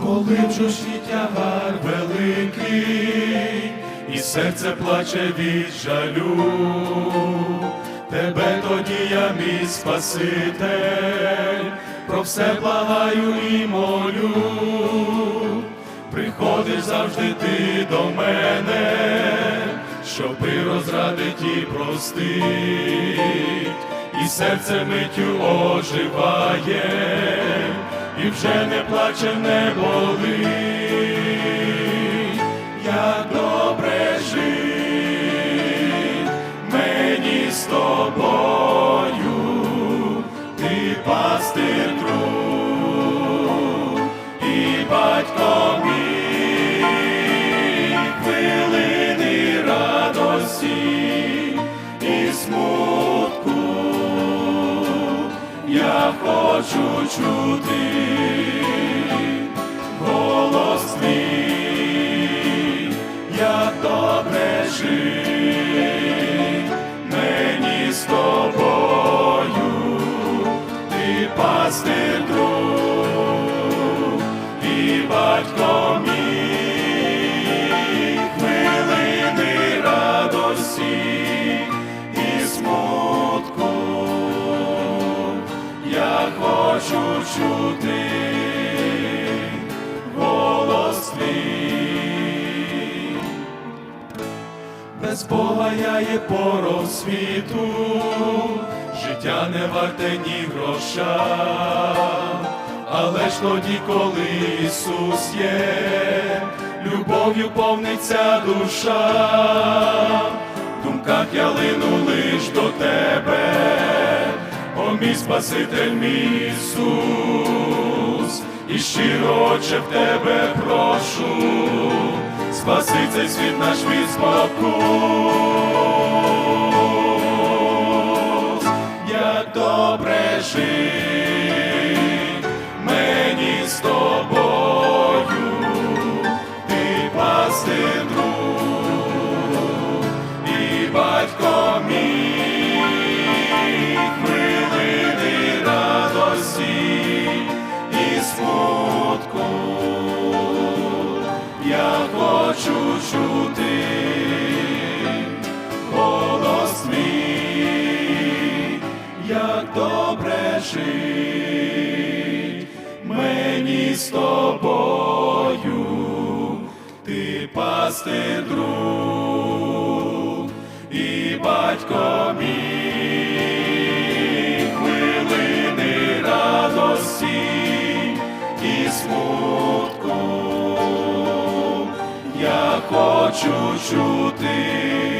коли в жуші тягар великий, і серце плаче від жалю, тебе тоді я мій Спаситель, про все благаю і молю, приходиш завжди ти до мене, щоби розрадить і простить, і серце миттю оживає, і вже не плаче, не болить, як добре жить мені з тобою, ти пастир друг і батько мій, хвилини радості я хочу чути голос твій, як добре жить мені з тобою, ти пастир друг і батько мій, Без Бога я є порох життя не варте ні гроша, але ж тоді, коли Ісус є, любов'ю повниться душа, в думках я лину лиш до тебе, о мій Спаситель мій Ісус, і щиро в тебе прошу, спаси цей світ наш від спокус. Як добре жить мені з тобою, ти пастир друг і батько мій, хвилини радості і смутку, чути голос твій, як добре жить мені з тобою, ти пастир друг і батько мій, хочу чути